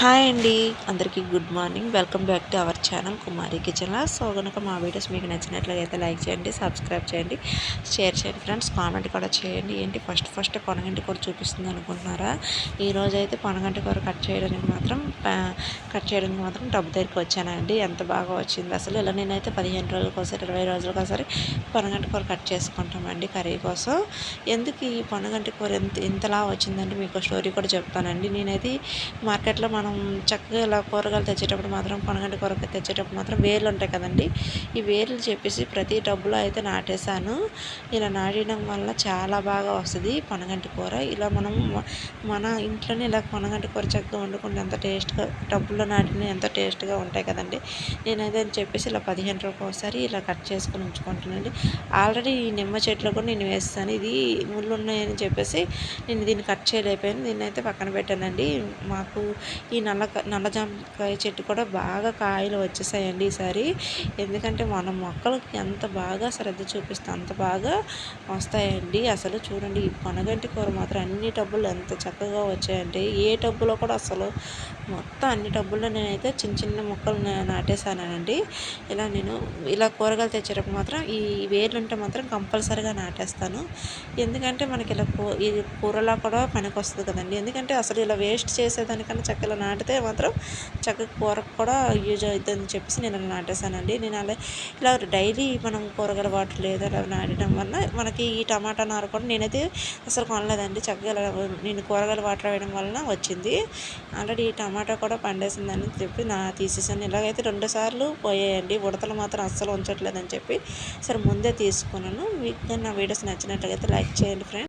Hi అండి. అందరికీ good morning. Welcome back to our channel Kumari కిచెన్లా so కనుక మా వీడియోస్ మీకు నచ్చినట్లయితే లైక్ చేయండి సబ్స్క్రైబ్ చేయండి షేర్ చేయండి ఫ్రెండ్స్. కామెంట్ కూడా చేయండి. ఏంటి? ఫస్ట్ ఫస్ట్ పొనగంటి కూర చూపిస్తుంది అనుకుంటున్నారా? ఈరోజు అయితే పొనగంటి కూర కట్ చేయడానికి మాత్రం కట్ చేయడానికి మాత్రం డబ్బు దగ్గరికి వచ్చానండి. ఎంత బాగా వచ్చింది అసలు? ఇలా నేనైతే పదిహేను రోజులకోసారి ఇరవై రోజులకోసారి పొనగంటి కూర కట్ చేసుకుంటామండి కర్రీ కోసం. ఎందుకు ఈ పొనగంటి కూర ఎంత ఇంతలా వచ్చిందంటే మీకు స్టోరీ కూడా చెప్తానండి. నేనైతే మార్కెట్లో మనం మనం చక్కగా ఇలా కూరగాయలు తెచ్చేటప్పుడు మాత్రం కొనగంటి కూరగాయలు తెచ్చేటప్పుడు మాత్రం వేర్లు ఉంటాయి కదండి. ఈ వేర్లు చెప్పేసి ప్రతి టబ్బులో అయితే నాటేశాను. ఇలా నాటడం వల్ల చాలా బాగా వస్తుంది పనగంటి కూర. ఇలా మనం మన ఇంట్లోనే ఇలా కొనగంటి కూర చక్కగా వండుకుంటే ఎంత టేస్ట్గా టబ్బులో నాటిన ఎంత టేస్ట్గా ఉంటాయి కదండి. నేనైతే అని చెప్పేసి ఇలా పదిహేను రూపాయలు ఒకసారి ఇలా కట్ చేసుకొని ఉంచుకుంటానండి ఆల్రెడీ ఈ నిమ్మ చెట్లు కూడా నేను వేస్తాను. ఇది ముళ్ళు ఉన్నాయని చెప్పేసి నేను దీన్ని కట్ చేయలేకపోయాను. దీన్ని అయితే పక్కన పెట్టానండి. మాకు ఈ ఈ నల్ల నల్ల జామకాయ చెట్టు కూడా బాగా కాయలు వచ్చేసాయండి ఈసారి. ఎందుకంటే మన మొక్కలకి ఎంత బాగా శ్రద్ధ చూపిస్తే అంత బాగా వస్తాయండి. అసలు చూడండి ఈ పనగంటి కూర మాత్రం అన్ని టబ్బులు ఎంత చక్కగా వచ్చాయంటే ఏ టబ్బులో కూడా అసలు మొత్తం అన్ని టబ్బుల్లో నేనైతే చిన్న చిన్న మొక్కలు నాటేశానండి. ఇలా నేను ఇలా కూరగాయలు తెచ్చేటప్పుడు మాత్రం ఈ వేర్లు ఉంటే మాత్రం కంపల్సరీగా నాటేస్తాను. ఎందుకంటే మనకి ఇలా ఇది కూరలా కూడా పనికి వస్తుంది కదండి. ఎందుకంటే అసలు ఇలా వేస్ట్ చేసేదానికన్నా చక్కగా నాటితే మాత్రం చక్కగా కూరకు కూడా యూజ్ అవుతుందని చెప్పేసి నేను అలా నాటేశానండి. నేను అలా ఇలా డైలీ మనం కూరగాయల వాటర్ లేదా అలా నాటడం వల్ల మనకి ఈ టమాటా నార కూడా నేనైతే అసలు కొనలేదండి. చక్కగా నేను కూరగాయల వాటర్ వేయడం వలన వచ్చింది. ఆల్రెడీ ఈ టమాటా కూడా పండేసిందని చెప్పి నా తీసేసాను ఇలాగైతే రెండు సార్లు పోయాయండి. ఉడతలు మాత్రం అస్సలు ఉంచట్లేదని చెప్పి సరే ముందే తీసుకున్నాను. మీకు నా వీడియోస్ నచ్చినట్లయితే లైక్ చేయండి ఫ్రెండ్స్.